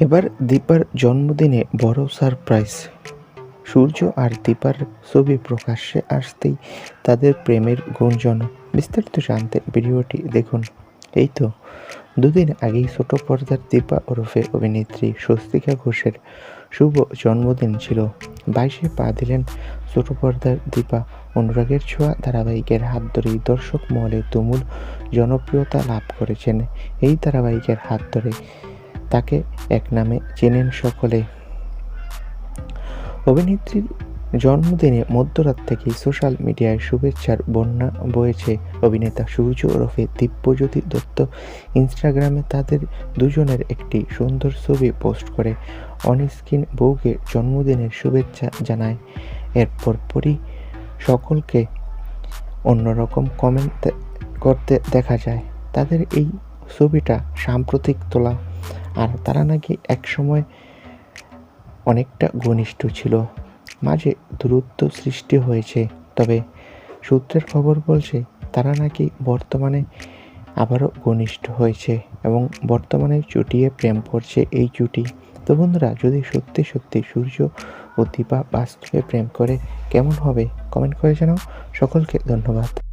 এবার দীপার জন্মদিনে বড় সারপ্রাইজ। সূর্য আর দীপার ছবি প্রকাশ্যে আসতেই তাদের প্রেমের গুঞ্জন। বিস্তারিত জানতে ভিডিওটি দেখুন। এই তো, দুদিন আগেই ছোট পর্দার দীপা ওরফে অভিনেত্রী স্বস্তিকা ঘোষের শুভ জন্মদিন ছিল। বাইশে পা দিলেন ছোট পর্দার দীপা। অনুরাগের ছোঁয়া ধারাবাহিকের হাত ধরেই দর্শক মহলে তুমুল জনপ্রিয়তা লাভ করেছেন। এই ধারাবাহিকের হাত ধরে তাকে এক নামে চেনেন সকলে। অভিনেত্রীর জন্মদিনে মধ্যরাত থেকেই সোশ্যাল মিডিয়ায় শুভেচ্ছার বন্যা বয়েছে অভিনেতা সূর্য ওরফে দিব্যজ্যোতি দত্ত। ইনস্টাগ্রামে তাদের দুজনের একটি সুন্দর ছবি পোস্ট করে অনস্ক্রিন বউকে জন্মদিনের শুভেচ্ছা জানায়। এরপর পরই সকলকে অন্যরকম কমেন্ট করতে দেখা যায়। তাদের এই ছবিটা সাম্প্রতিক তোলা আর তারা নাকি একসময় অনেকটা ঘনিষ্ঠ ছিল। মাঝে দূরত্ব সৃষ্টি হয়েছে, তবে সূত্রের খবর বলছে তারা নাকি বর্তমানে আবারও ঘনিষ্ঠ হয়েছে এবং বর্তমানে চুটিয়ে প্রেম করছে এই জুটি তো বন্ধুরা, যদি সত্যি সত্যি সূর্য ও দীপা বাস্তবে প্রেম করে, কেমন হবে? কমেন্ট করে জানাও। সকলকে ধন্যবাদ।